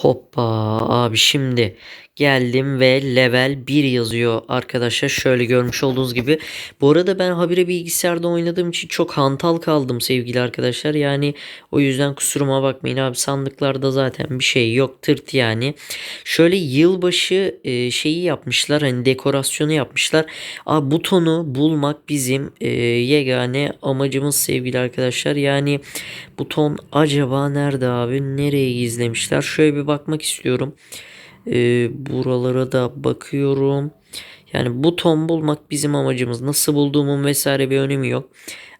Hoppa abi şimdi geldim ve level 1 yazıyor arkadaşlar. Şöyle görmüş olduğunuz gibi. Bu arada ben habire bilgisayarda oynadığım için çok hantal kaldım sevgili arkadaşlar. Yani o yüzden kusuruma bakmayın abi sandıklarda zaten bir şey yok tırt yani. Şöyle yılbaşı e, şeyi yapmışlar hani dekorasyonu yapmışlar. Abi butonu bulmak bizim e, yegane amacımız sevgili arkadaşlar. Yani buton acaba nerede abi? Nereye gizlemişler? Şöyle bir bakmak istiyorum. Ee, buralara da bakıyorum. Yani buton bulmak bizim amacımız. Nasıl bulduğumun vesaire bir önemi yok.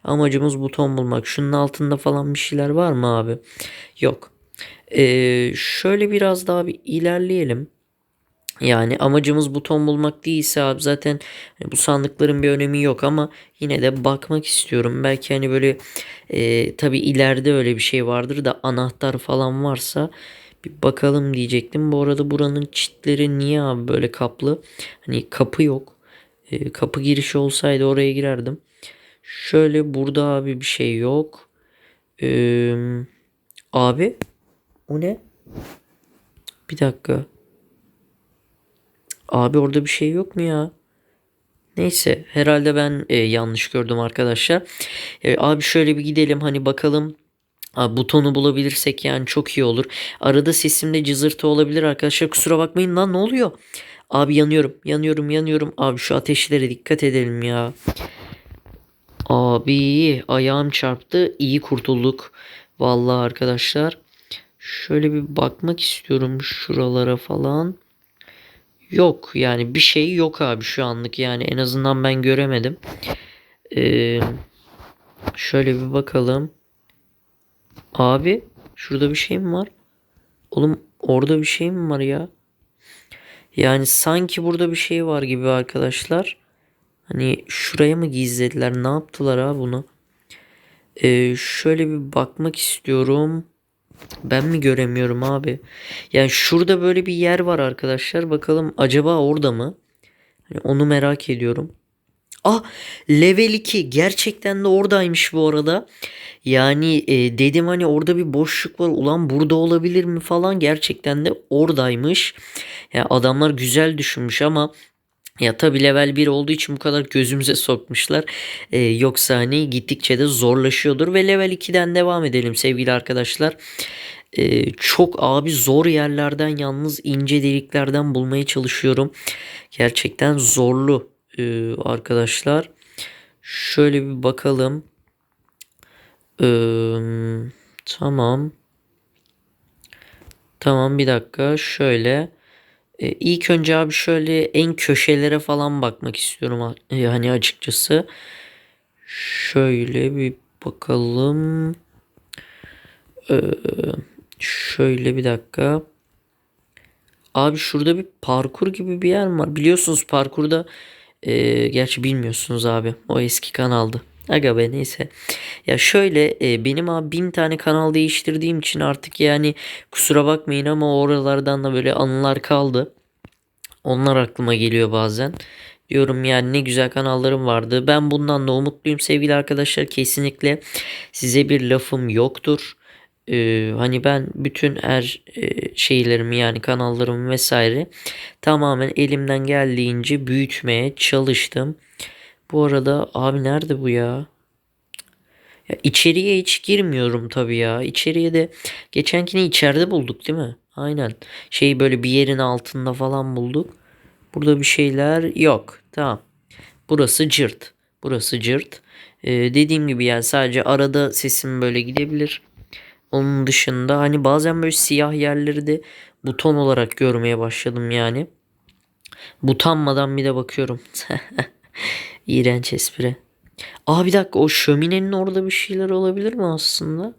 Amacımız buton bulmak. Şunun altında falan bir şeyler var mı abi? Yok. Ee, şöyle biraz daha bir ilerleyelim. Yani amacımız buton bulmak değilse abi zaten hani bu sandıkların bir önemi yok ama yine de bakmak istiyorum. Belki hani böyle e, tabi ileride öyle bir şey vardır da anahtar falan varsa bir bakalım diyecektim. Bu arada buranın çitleri niye abi böyle kaplı? Hani kapı yok. E, kapı girişi olsaydı oraya girerdim. Şöyle burada abi bir şey yok. Ee, abi o ne? Bir dakika. Abi orada bir şey yok mu ya? Neyse herhalde ben e, yanlış gördüm arkadaşlar. E, abi şöyle bir gidelim hani bakalım. Butonu bulabilirsek yani çok iyi olur. Arada sesimde cızırtı olabilir arkadaşlar. Kusura bakmayın lan ne oluyor? Abi yanıyorum yanıyorum yanıyorum. Abi şu ateşlere dikkat edelim ya. Abi ayağım çarptı. İyi kurtulduk. Vallahi arkadaşlar. Şöyle bir bakmak istiyorum şuralara falan. Yok yani bir şey yok abi şu anlık yani en azından ben göremedim. Ee, şöyle bir bakalım. Abi şurada bir şey mi var? Oğlum orada bir şey mi var ya? Yani sanki burada bir şey var gibi arkadaşlar. Hani şuraya mı gizlediler? Ne yaptılar ha bunu? Ee, şöyle bir bakmak istiyorum. Ben mi göremiyorum abi? Yani şurada böyle bir yer var arkadaşlar. Bakalım acaba orada mı? Hani onu merak ediyorum. Ah level 2 gerçekten de oradaymış bu arada. Yani e, dedim hani orada bir boşluk var. Ulan burada olabilir mi falan. Gerçekten de oradaymış. Ya adamlar güzel düşünmüş ama ya tabi level 1 olduğu için bu kadar gözümüze sokmuşlar. Ee, yoksa hani gittikçe de zorlaşıyordur. Ve level 2'den devam edelim sevgili arkadaşlar. Ee, çok abi zor yerlerden yalnız ince deliklerden bulmaya çalışıyorum. Gerçekten zorlu ee, arkadaşlar. Şöyle bir bakalım. Ee, tamam. Tamam bir dakika şöyle. E, ilk önce abi şöyle en köşelere falan bakmak istiyorum e, hani açıkçası. Şöyle bir bakalım. Ee, şöyle bir dakika. Abi şurada bir parkur gibi bir yer var? Biliyorsunuz parkurda e, gerçi bilmiyorsunuz abi. O eski kanaldı. Aga be neyse. Ya şöyle e, benim abi bin tane kanal değiştirdiğim için artık yani kusura bakmayın ama oralardan da böyle anılar kaldı. Onlar aklıma geliyor bazen. Diyorum yani ne güzel kanallarım vardı. Ben bundan da umutluyum sevgili arkadaşlar. Kesinlikle size bir lafım yoktur. Ee, hani ben bütün her e, şeylerimi yani kanallarımı vesaire tamamen elimden geldiğince büyütmeye çalıştım. Bu arada abi nerede bu ya? Ya içeriye hiç girmiyorum tabii ya. İçeriye de geçenkini içeride bulduk değil mi? Aynen. Şeyi böyle bir yerin altında falan bulduk. Burada bir şeyler yok. Tamam. Burası cırt. Burası cırt. Ee, dediğim gibi yani sadece arada sesim böyle gidebilir. Onun dışında hani bazen böyle siyah yerleri de buton olarak görmeye başladım yani. Butanmadan bir de bakıyorum. İğrenç espri. Aa bir dakika o şöminenin orada bir şeyler olabilir mi aslında?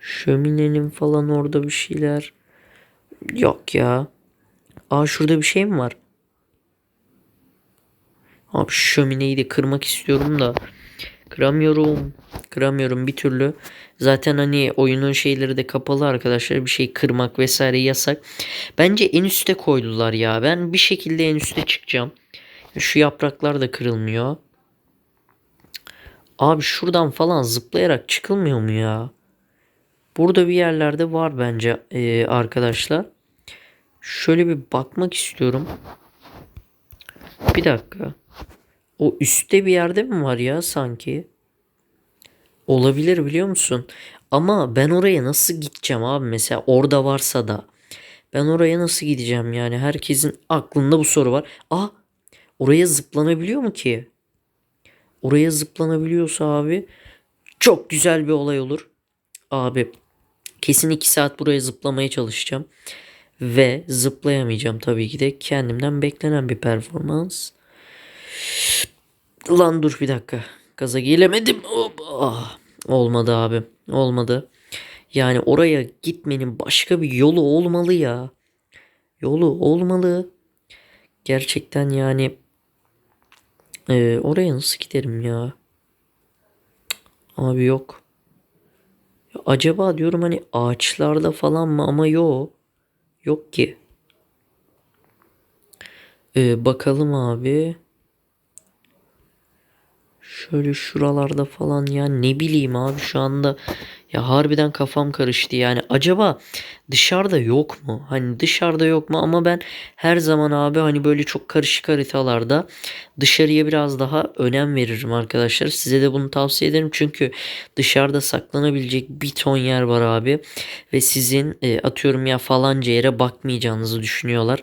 Şöminenin falan orada bir şeyler. Yok ya. Aa şurada bir şey mi var? Abi şömineyi de kırmak istiyorum da. Kıramıyorum. Kıramıyorum bir türlü. Zaten hani oyunun şeyleri de kapalı arkadaşlar. Bir şey kırmak vesaire yasak. Bence en üste koydular ya. Ben bir şekilde en üste çıkacağım. Şu yapraklar da kırılmıyor. Abi şuradan falan zıplayarak çıkılmıyor mu ya? Burada bir yerlerde var bence e, arkadaşlar. Şöyle bir bakmak istiyorum. Bir dakika. O üstte bir yerde mi var ya sanki? Olabilir biliyor musun? Ama ben oraya nasıl gideceğim abi? Mesela orada varsa da. Ben oraya nasıl gideceğim yani? Herkesin aklında bu soru var. Ah oraya zıplanabiliyor mu ki? Oraya zıplanabiliyorsa abi çok güzel bir olay olur. Abi kesin 2 saat buraya zıplamaya çalışacağım. Ve zıplayamayacağım tabii ki de kendimden beklenen bir performans. Lan dur bir dakika. Gaza gelemedim. Hop, ah. Olmadı abi. Olmadı. Yani oraya gitmenin başka bir yolu olmalı ya. Yolu olmalı. Gerçekten yani ee, oraya nasıl giderim ya? Abi yok. Ya acaba diyorum hani ağaçlarda falan mı ama yok. Yok ki. Ee, bakalım abi. Şöyle şuralarda falan ya ne bileyim abi şu anda ya harbiden kafam karıştı yani acaba dışarıda yok mu? Hani dışarıda yok mu ama ben her zaman abi hani böyle çok karışık haritalarda dışarıya biraz daha önem veririm arkadaşlar. Size de bunu tavsiye ederim çünkü dışarıda saklanabilecek bir ton yer var abi ve sizin e, atıyorum ya falanca yere bakmayacağınızı düşünüyorlar.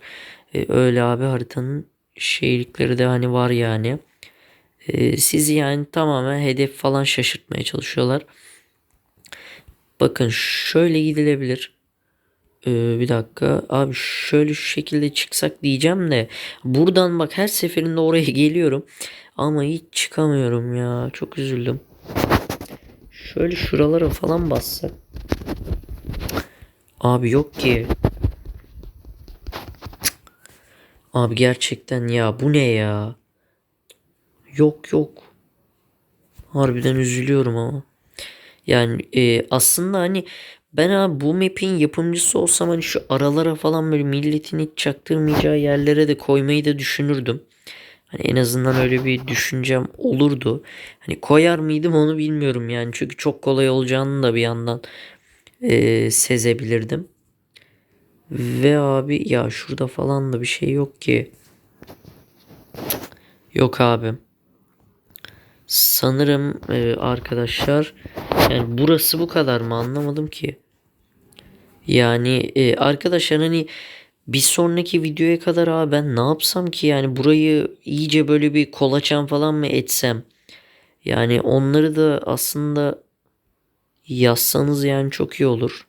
E, öyle abi haritanın şeylikleri de hani var yani. E, sizi yani tamamen hedef falan şaşırtmaya çalışıyorlar. Bakın şöyle gidilebilir. Ee, bir dakika. Abi şöyle şu şekilde çıksak diyeceğim de buradan bak her seferinde oraya geliyorum. Ama hiç çıkamıyorum ya. Çok üzüldüm. Şöyle şuralara falan bassak. Abi yok ki. Abi gerçekten ya bu ne ya? Yok yok. Harbiden üzülüyorum ama. Yani e, aslında hani ben abi bu map'in yapımcısı olsam hani şu aralara falan böyle milletin hiç çaktırmayacağı yerlere de koymayı da düşünürdüm. Hani en azından öyle bir düşüncem olurdu. Hani koyar mıydım onu bilmiyorum yani. Çünkü çok kolay olacağını da bir yandan e, sezebilirdim. Ve abi ya şurada falan da bir şey yok ki. Yok abi. Sanırım e, arkadaşlar yani burası bu kadar mı anlamadım ki. Yani e, arkadaşlar hani bir sonraki videoya kadar abi ben ne yapsam ki yani burayı iyice böyle bir kolaçan falan mı etsem. Yani onları da aslında yazsanız yani çok iyi olur.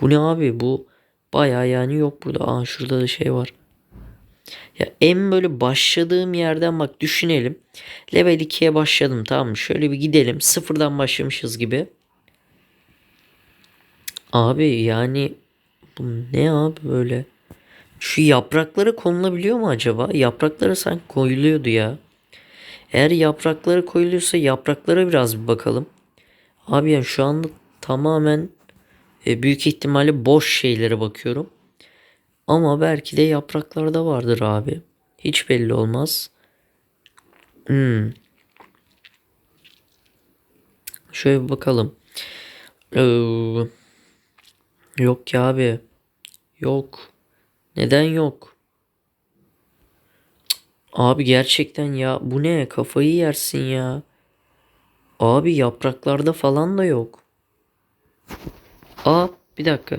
Bu ne abi bu baya yani yok burada. Aa şurada da şey var. Ya en böyle başladığım yerden bak düşünelim. Level 2'ye başladım tamam mı? Şöyle bir gidelim. Sıfırdan başlamışız gibi. Abi yani bu ne abi böyle? Şu yapraklara konulabiliyor mu acaba? Yapraklara sanki koyuluyordu ya. Eğer yapraklara koyuluyorsa yapraklara biraz bir bakalım. Abi yani şu anda tamamen e, büyük ihtimalle boş şeylere bakıyorum. Ama belki de yapraklarda vardır abi. Hiç belli olmaz. Hmm. Şöyle bir bakalım. Ee, yok ki abi. Yok. Neden yok? Abi gerçekten ya bu ne kafayı yersin ya. Abi yapraklarda falan da yok. Aa bir dakika.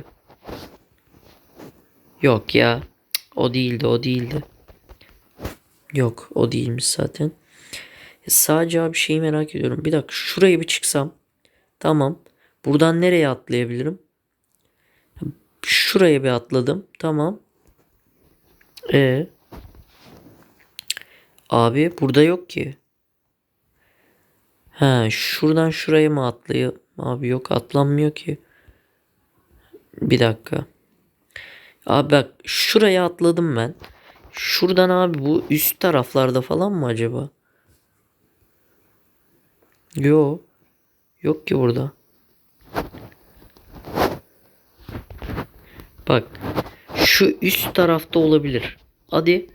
Yok ya. O değildi o değildi. Yok o değilmiş zaten. E, sadece bir şeyi merak ediyorum. Bir dakika şuraya bir çıksam. Tamam. Buradan nereye atlayabilirim? Şuraya bir atladım. Tamam. E Abi burada yok ki. Ha şuradan şuraya mı atlayayım? Abi yok atlanmıyor ki. Bir dakika. Abi bak şuraya atladım ben. Şuradan abi bu üst taraflarda falan mı acaba? Yo. Yok ki burada. Bak. Şu üst tarafta olabilir. Hadi.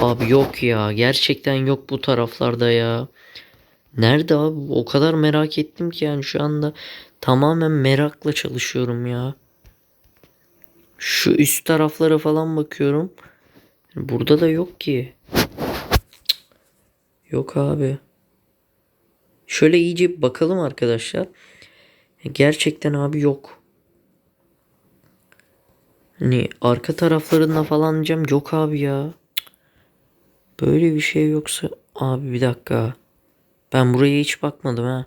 Abi yok ya. Gerçekten yok bu taraflarda ya. Nerede abi? O kadar merak ettim ki yani şu anda tamamen merakla çalışıyorum ya. Şu üst taraflara falan bakıyorum. Burada da yok ki. Yok abi. Şöyle iyice bakalım arkadaşlar. Gerçekten abi yok. Hani arka taraflarında falan diyeceğim yok abi ya. Böyle bir şey yoksa abi bir dakika. Ben buraya hiç bakmadım ha.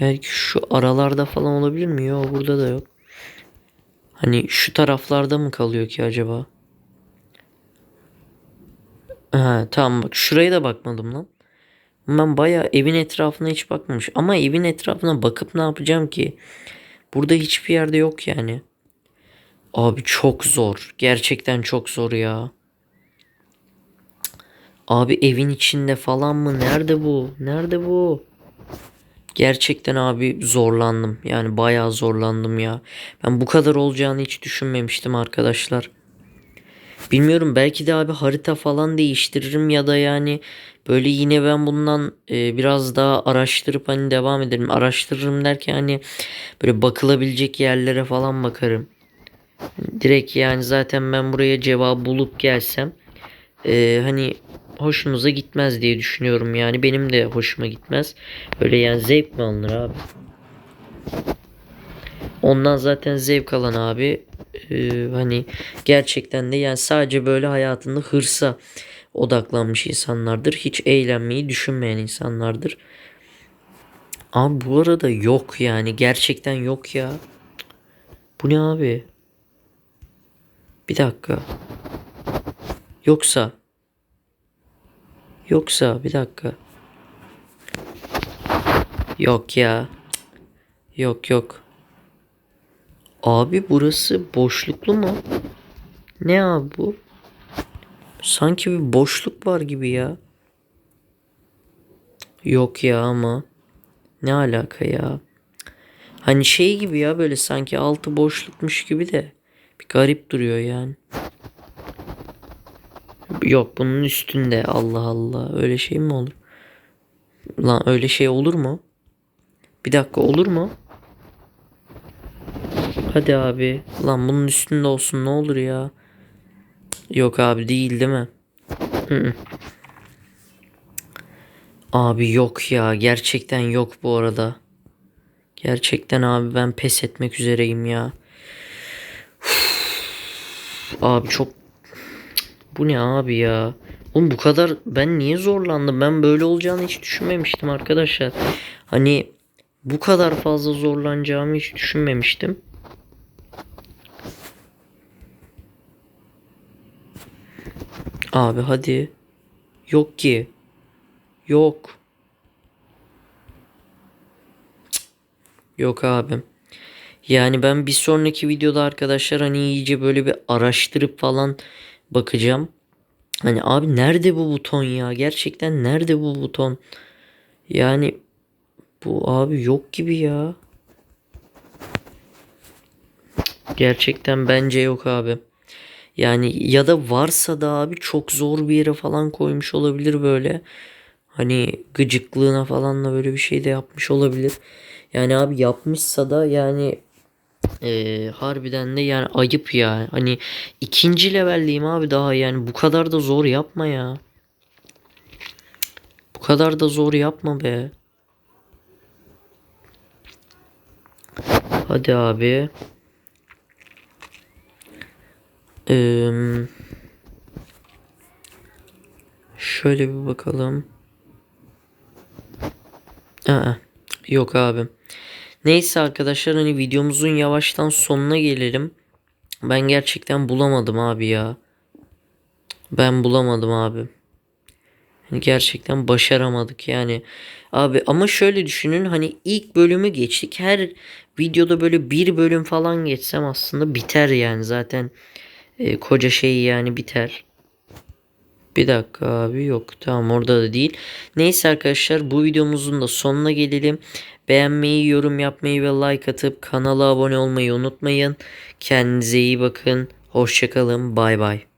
Belki şu aralarda falan olabilir mi? Yok burada da yok. Hani şu taraflarda mı kalıyor ki acaba? Ha, tamam bak şuraya da bakmadım lan. Ben bayağı evin etrafına hiç bakmamış. Ama evin etrafına bakıp ne yapacağım ki? Burada hiçbir yerde yok yani. Abi çok zor. Gerçekten çok zor ya. Abi evin içinde falan mı? Nerede bu? Nerede bu? Gerçekten abi zorlandım. Yani bayağı zorlandım ya. Ben bu kadar olacağını hiç düşünmemiştim arkadaşlar. Bilmiyorum belki de abi harita falan değiştiririm ya da yani böyle yine ben bundan e, biraz daha araştırıp hani devam ederim. Araştırırım derken hani böyle bakılabilecek yerlere falan bakarım. Direkt yani zaten ben buraya cevabı bulup gelsem e, hani hoşunuza gitmez diye düşünüyorum yani benim de hoşuma gitmez. Öyle yani zevk mi alınır abi? Ondan zaten zevk alan abi e, hani gerçekten de yani sadece böyle hayatında hırsa odaklanmış insanlardır. Hiç eğlenmeyi düşünmeyen insanlardır. Abi bu arada yok yani gerçekten yok ya. Bu ne abi? Bir dakika. Yoksa Yoksa bir dakika. Yok ya. Yok yok. Abi burası boşluklu mu? Ne abi bu? Sanki bir boşluk var gibi ya. Yok ya ama. Ne alaka ya? Hani şey gibi ya böyle sanki altı boşlukmuş gibi de. Bir garip duruyor yani. Yok bunun üstünde Allah Allah öyle şey mi olur? Lan öyle şey olur mu? Bir dakika olur mu? Hadi abi. Lan bunun üstünde olsun ne olur ya. Yok abi değil değil mi? Abi yok ya. Gerçekten yok bu arada. Gerçekten abi ben pes etmek üzereyim ya. Abi çok bu ne abi ya? Oğlum bu kadar ben niye zorlandım? Ben böyle olacağını hiç düşünmemiştim arkadaşlar. Hani bu kadar fazla zorlanacağımı hiç düşünmemiştim. Abi hadi. Yok ki. Yok. Yok abim. Yani ben bir sonraki videoda arkadaşlar hani iyice böyle bir araştırıp falan bakacağım. Hani abi nerede bu buton ya? Gerçekten nerede bu buton? Yani bu abi yok gibi ya. Gerçekten bence yok abi. Yani ya da varsa da abi çok zor bir yere falan koymuş olabilir böyle. Hani gıcıklığına falan da böyle bir şey de yapmış olabilir. Yani abi yapmışsa da yani ee, harbiden de yani ayıp ya. Hani ikinci levelliyim abi daha yani bu kadar da zor yapma ya. Bu kadar da zor yapma be. Hadi abi. Ee, şöyle bir bakalım. Aa, yok abi. Neyse arkadaşlar hani videomuzun yavaştan sonuna gelelim. Ben gerçekten bulamadım abi ya. Ben bulamadım abi. Hani gerçekten başaramadık yani. Abi ama şöyle düşünün hani ilk bölümü geçtik. Her videoda böyle bir bölüm falan geçsem aslında biter yani zaten e, koca şey yani biter. Bir dakika abi yok tamam orada da değil. Neyse arkadaşlar bu videomuzun da sonuna gelelim. Beğenmeyi, yorum yapmayı ve like atıp kanala abone olmayı unutmayın. Kendinize iyi bakın. Hoşçakalın. Bay bay.